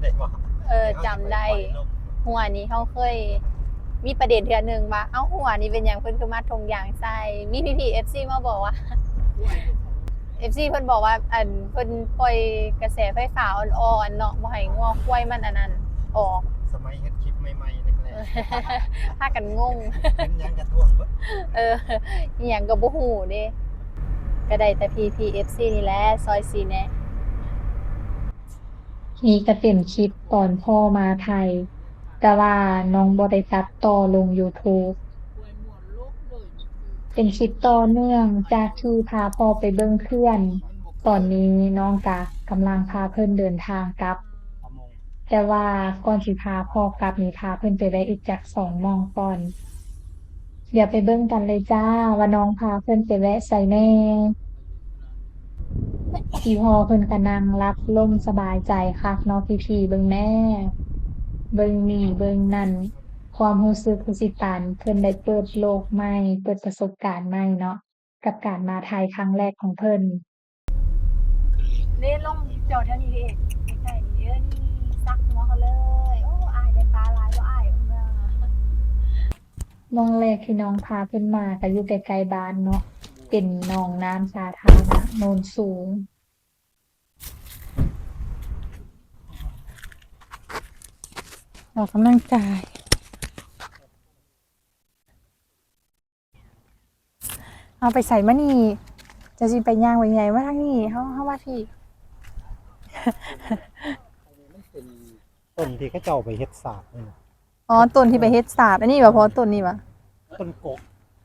ได้บ่เออจำได้ หัวนี้เขาเคย มีประเด็นเทือหนึ่งว่าเอ้าหัวนี้เป็นอย่างเพิ่นคือมาทงยางใส่มีพี่พีเอฟซีมาบอกว่าเอฟซีเพิ่นบอกว่า อันเพิ่นปล่อยกระแสไฟฟ้าอ่อนๆเนาะบ่ให้งัวควายมันอันนั้นออก สมัยเฮ็ดคลิปใหม่ๆแรกพากันงง ๆเป็นหยังกระท่วงเบิดเอออหย่างก็บ่ฮู้เด้ก็ได้แต่ PPFC นี่แหละซอยซีแนะ นี่ก็เป็นคลิปตอนพ่อมาไทย แต่ว่าน้องบ่ได้ตัดต่อลง YouTube เป็นคลิปต่อเนื่องจากที่พาพ่อไปเบิ่งเพื่อน ตอนนี้น้องกะกำลังพาเพิ่อนเดินทางกลับ แต่ว่าก่อนสิพาพ่อกลับนี่พาเพิ่อนไปได้อีกจักสองมองก่อน เดี๋ยวไปเบิ่งกันเลยจ้าว่าน้องพาเพิ่อนไปแวะใส่แน่ พี่พ่อเพิ่นก็นั่งรับลมสบายใจคักเนาะพี่ๆเบิ่งแหน่เบิ่งนี่เบิ่งนั่น ความรู้สึกคือสิปานเพิ่นได้เปิดโลกใหม่ เปิดประสบการณ์ใหม่เนาะกับการมาไทยครั้งแรกของเพิ่นเล่นลงจอดแถวนี้ดิใกล้ๆนี่เออนี่ซักหัวเขาเลย โอ้อายได้ปลาหลายบ่อายเพิ่นว่าหมองแรกที่น้องพาเพิ่นมาก็อยู่ใกล้ๆบ้านเนาะเป็นหนองน้ำสาธารณะโนนสูง ออกกำลังกาย เอาไปใส่มะนี่จะสิไปย่างไปไงว่าทางนี้เฮาเฮาว่าพี่มันเป็นต้นที่เขาเจ้าไปเฮ็ดสาบนี่นะอ๋อต้นที่ไปเฮ็ดสาบอันนี้บ่พอต้นนี้บ่ต้นกก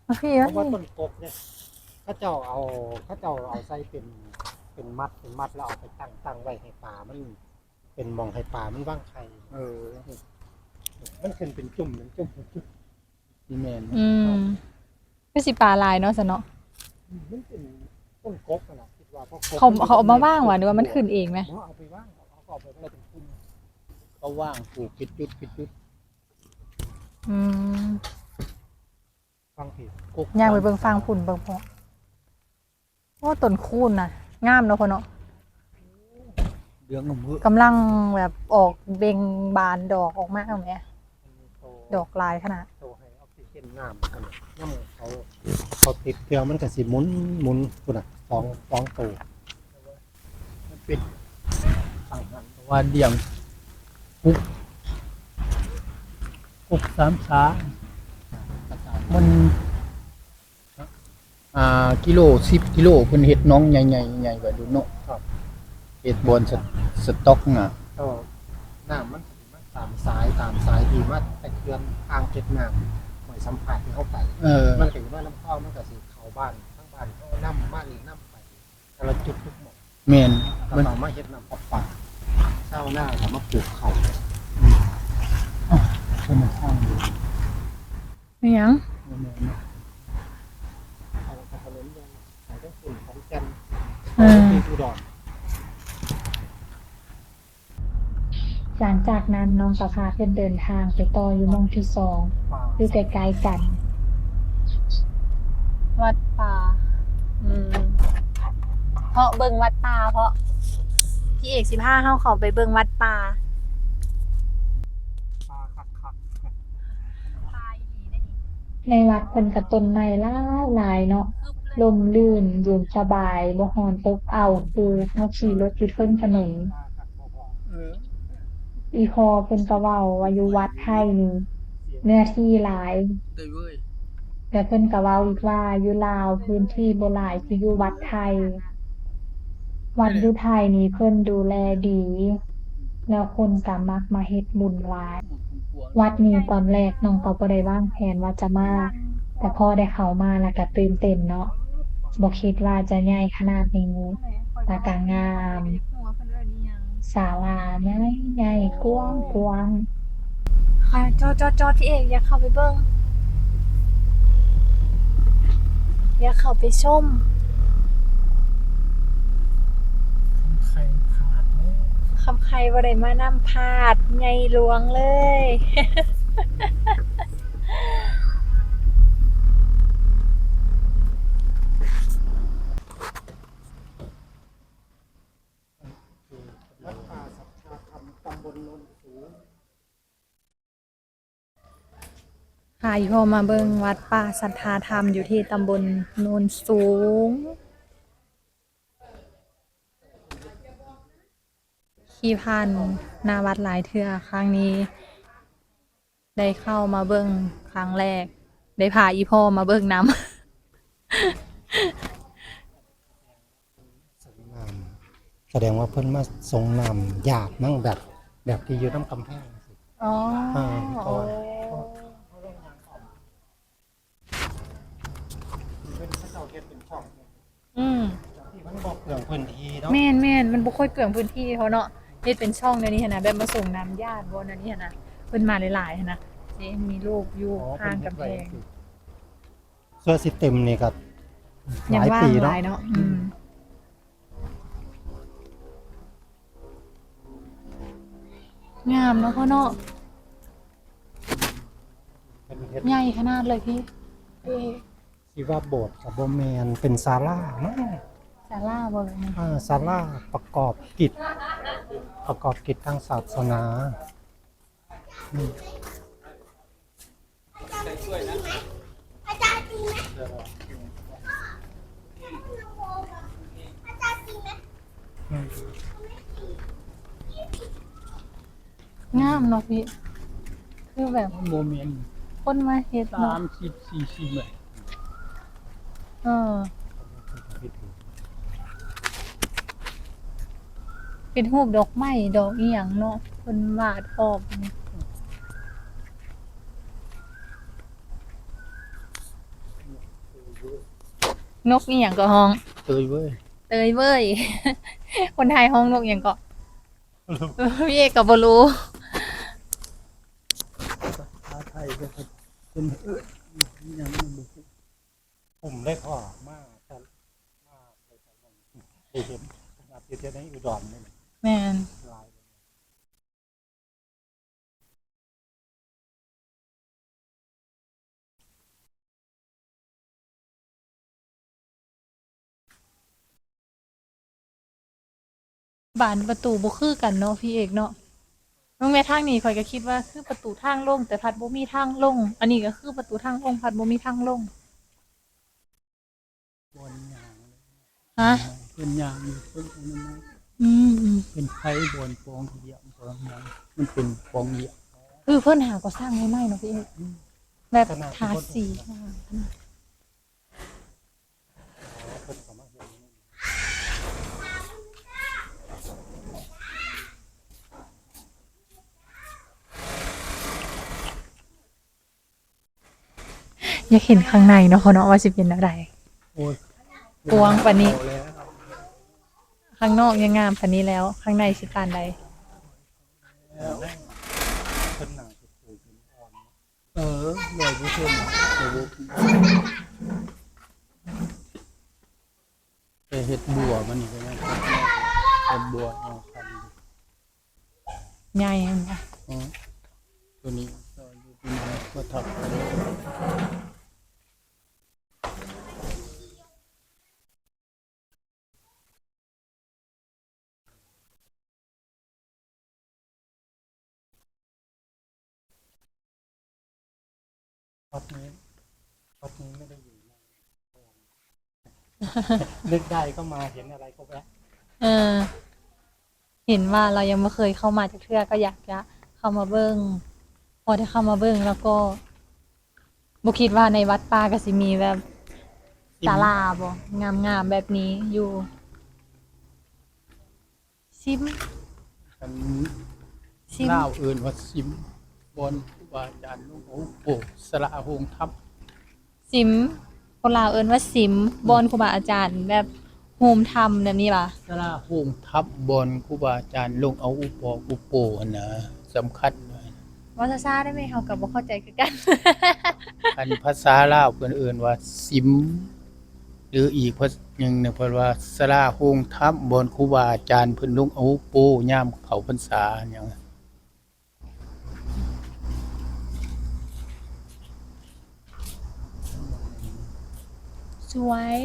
เอาพี่เพว่าราะว่าพี่ต้นกกเนี่ยเขาเจ้าเอาเขาเจ้าเอาใส่เป็นเป็นมัดเป็นมัดแล้วเอาไปตั้งตั้งไว้ให้ปลามัน เป็นหมองให้ปลามันว่างไข่เออ มันขึ้นเป็นจุ่มเป็นจุ่มเป็นจุ่มนี่แม่นอืมคือสิปลาลายเนาะซะเนาะมันเป็นต้นกกนะคิดว่าเพราะกกเขาเขาเอามาว่างว่ะหรือว่ามันขึ้นเองไหมเขาเอาไปว่างเขาก็เอาไปไว้เป็นพุ่มเขาว่างปลูกปิดจุดปิดจุดอืมฟังผิดกกย่างไปเบิ่งฟางพุ่นเบิ่งพอโอ้ต้นคูนน่ะงามเนาะพ่อเนาะเดืองหนุ่มเฮ้ยกำลังแบบออกเบ่งบานดอกออกมาแหม ดอกลายขนาดโตให้ออกซิเจนงามกันน้ำเขาเขาติดเครื่อมันก็สิหมุนหมุนพุ่นอะสองสองตัวมันปิดสั่งหันว่าเดี่ยงกุกกุกสามสามันอ่ากิโลสิบกิโลเพิ่นเฮ็ดน้องใหญ่ๆใหญ่กว่าดูเนาะครับเฮ็ดบอนสตสต็อกน่ะก็น้ำมัน ตามสายตามสายที่มาแต่เครื่องอ่างเก็บน้ำหอยสัมผัสที่เข้าไปเออมันถึงว่าน้ำเข้ามันก็สิเข้าบ้านทั้งบ้านเขาน้ำมาหรือน้ำไปแต่ละจุดทุกหมดแม่นก็มันต้องมาเฮ็ดน้ำประปาเช้าหน้าก็มาปลูกเขาเพิ่นมาสร้างอยู่ไม่ยังแม่นเนาะเขาก็ถนนยังขายทั้งฝุ่นของจันทร์เออที่อุดร หลัง จากนั้นน้องก็พาเพิ่นเดินทางไปต่ออยู่หมองที่สองป่าอยู่ใกล้ๆกัน วัดป่า อืม เพราะเบิ่งวัดป่าเพราะ พี่เอกสิบห้าเฮาเขาไปเบิ่งวัดป่าป่าคักคักป่าอีหลีได้นี่ในวัดเพิ่นก็ต้นไม้หลายหลายเนาะลมลื่นเย็นสบายบ่ร้อนอบอ้าวคือเฮาขี่รถอยู่เทิงถนนป่าคักบ่พ อเอออีพอเพิ่นก็เว้าว่าอยู่วัดไทยนี่เนื้อที่หลายได้เว้ยแต่เพิ่นก็เว้าอีกว่าอยู่ลาวพื้นที่บ่หลายคืออยู่วัดไทย วัดอยู่ไทยนี่เพิ่นดูแลดี แล้วคนก็มักมาเฮ็ดบุญหลายวัดนี้ตอนแรกน้องก็บ่ได้วางแผนว่าจะมา แต่พอได้เข้ามาแล้วก็ตื่นเต้นเนาะบ่คิดว่าจะใหญ่ขนาดนี้ ตากางาม ศาลาใหญ่ใหญ่กว้างกว้างค่ะจอจอจอพี่เอกอยากเข้าไปเบิ่งอยากเข้าไปชมใครขาดแม่คำใครบ่ได้มานำพาดไงหลวงเลย วัดป่าสัทธาธรรมตำบ บลโนนสูง พาอีพ่อมาเบิ่งวัดป่าสัทธาธรรมอยู่ที่ตำบลโนนสูง ขี่ผ่านหนาวัดหลายเทื่อครั้งนี้ ได้เข้ามาเบิ่งครั้งแรก ได้พาอีพ่อมาเบิ่งน้สงนามแสดงว่าเพิ่นมาทรงนามหยาดมั่งแบบ แบบที่อยู่น้ำกำแพงสิำอ๋อ อ่า โอ้ เป็นพระเจ้าเฮ็ดเป็นช่อง อืม ที่มัน บอกเปลืองพื้นที่เนาะแม่นแม่นมันบ่ค่อยเปลืองพื้นที่เขาเนาะเฮ็ดเป็นช่องในนี้หั้นนะแบบมาส่งน้ำญาติบ่นั่นนี่หั้นนะเพิ่นมาหลายๆหั้นนะนี่มีลูกอยู่อ๋อข้างกำแพงส่วนสิเต็มนี่ก็หยังลายว่างปีหเนาะลายเนาะอืมงามเนาะพ่อเนาะเป็นเฮ็ดใหญ่ขนาดเลยพี่เอ๊ะ ที่ว่าโบสถ์กับบ่แม่นเป็นศาลามั้ง ศาลาบ่เลยนะอ่าศาลาประกอบกิจ ประกอบกิจทางศาสนาอืมอืมงามเนาะพี่ คือแบบโมเมนต์คนมาเฮ็ดสาเนาะมสิบสี่สิบเลย เออ เป็นรูปดอกไม้ดอกอีหยังเนาะเพิ่นวาดออกนี่นกอีหยังก็ห้องเตยเว้ยเตยเว้ย คนไทยห้องนกอย่างก็พี่เอกก็บ่รู้ภาษาไทยก็เป็นเออยังไม่รู้ผมได้ขอมาแต่มาไปตลอดไปเห็นขนาดที่จะได้อุดรนี่แม่นลาย เลยบานประตูบ่คือกันเนาะพี่เอกเนาะน้องแม่ทางนี้ข่อยก็คิดว่าคือประตูทางลง แต่พัดบ่มีทางลง อันนี้ก็คือประตูทางลงพัดบ่มีทางลงบอลยางฮะเป็นยางอยู่เป็นอันนั้นน อืมอืมเป็นไผ่บอลฟองเหยียบฟองยางมันเป็นฟองเหยียบคือเพิ่นหาก็สร้างใหม่ๆเนาะพี่เอกแบบทาสีขนาดเพิ่นเข้ามาเห็นนี่อยากเห็นข้างในเนาะเขาเนาะว่าสิเป็นอะไรโอ้ยกวางปานนี้เอาแล้ว ข้างนอกยังงามปานนี้แล้ว ข้างในสิปานใดเพิ่นหนังจะปูหินอ่อนเออลอยผู้ชมเดี๋ยวไปเห็ดบัวมันนี่ก็ยังเห็ดบัวเอาคันใหญ่อันนี้อ๋อตัวนี้ก็อยู่ที่ไหนก็ทับ ไปวัดนี้วัดนี้ไม่ได้อยู่ในนึกได้ก็มาเห็นอะไรก็แวะเออ เห็นว่าเรายังไม่เคยเข้ามาจากเทื่อก็อยากจะเข้ามาเบิ้งพอได้เข้ามาเบิ้งแล้วก็บุคิดว่าในวัดป่าก็สิมีแบบศาลาบ่งามๆแบบนี้อยู่ ซิมกันซิม เล่าวอื่นว่าซิมบอลครูบาอาจารย์หลวงปู่โอ้สระหงทับซิมคนลาวเอิ้นว่าซิมบอนครูบาอาจารย์แบบโฮมทำแบบนี้ป่ะสระหงทับบอลครูบาอาจารย์ลงเอาอุปออุโปหั่นนะสำคัญหน่อยว่าซาๆได้ไหมเฮากับบ่เข้าใจคือกัน อันภาษาลาวเพิ่นเอื่นว่าซิม หรืออีกภาษาหนึ่งเนี่ยเพิ่นว่าสระหงทับบอลครูบาอาจารย์เพิ่นลงเอาอุโปยามเขาพรรษาหยัง สวย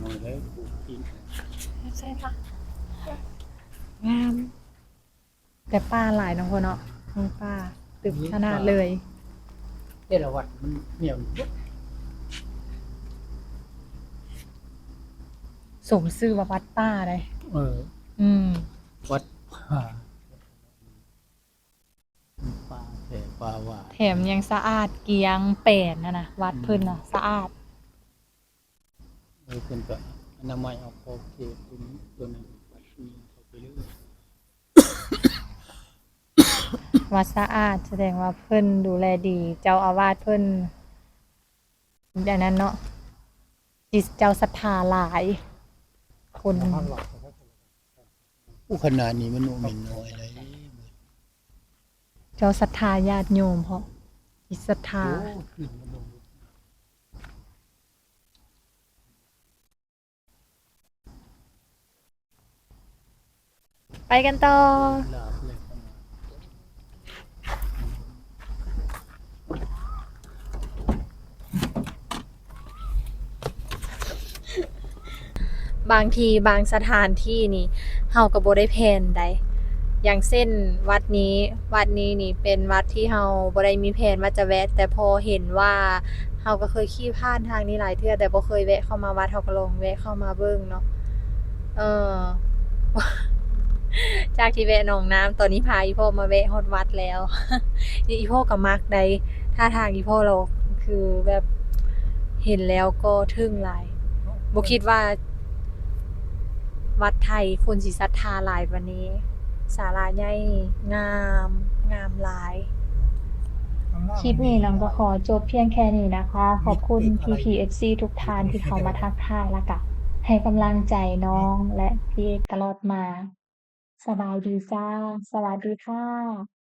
หน่อยแล้วปลูกกินใช่ค่ะงาม แต่ป้าหลายเน้องพ่อเนาะน้องป้าตึกขนาดเลยเอราวัดมันเหนียวเยอะสมชื่อว่าวัดป้าเลยเออ อืม วัดป่าป่า แผ่ป่าหวานแถมยังสะอาดเกรียงแปนนะนะวัดเพิ่นน่ะสะอาดเออเพิ่นก็อนามัยเอาขอบเขตตัวนี้ตัวนั้นวัดนี้เข้าไปเรื่อยวัดสะอาดแสดงว่าเพิ่นดูแลดี เจ้าอาวาสเพิ่นอย่างนั้นเนาะจิตเจ้าศรัทธาหลาย คนข้างหลังเขาก็จะผู้ขนาดนี้มันโนมินน้อยเลย เจ้าศรัทธาญาติโยมเพราะจิศรัทธา ไปกันต่อบางหน้าบางทีบางสถานที่นี่เฮาก็บ่ได้แพลนใด อย่างเช่นวัดนี้วัดนี้นี่เป็นวัดที่เฮาบ่ได้มีแผนว่าจะแวะ แต่พอเห็นว่าเฮาก็เคยขี่ผ่านทางนี้หลายเทื่อแต่บ่เคยแวะเข้ามาวัดเฮาก็ลองแวะเข้ามาเบิ่งเนาะเออ จากที่แวะหนองน้ำตอนนี้พาอีพ่อมาแวะฮอดวัดแล้วอีพ่อก็มักใดท่าทางอีพ่อเราคือแบบเห็นแล้วก็ทึ่งหลายบ่คิดว่า วัดไทยคนสิศรัทธาหลายวันนี้ ศาลาใหญ่งาม งามหลาย คลิปนี้น้องก็ขอจบเพียงแค่นี้นะคะ ขอบคุณ PPFC ทุกท่านที่เขามาทักทายแล้วก็ให้กำลังใจน้องและพี่เอกตลอดมา สบายดีจ้า สวัสดีค่ะ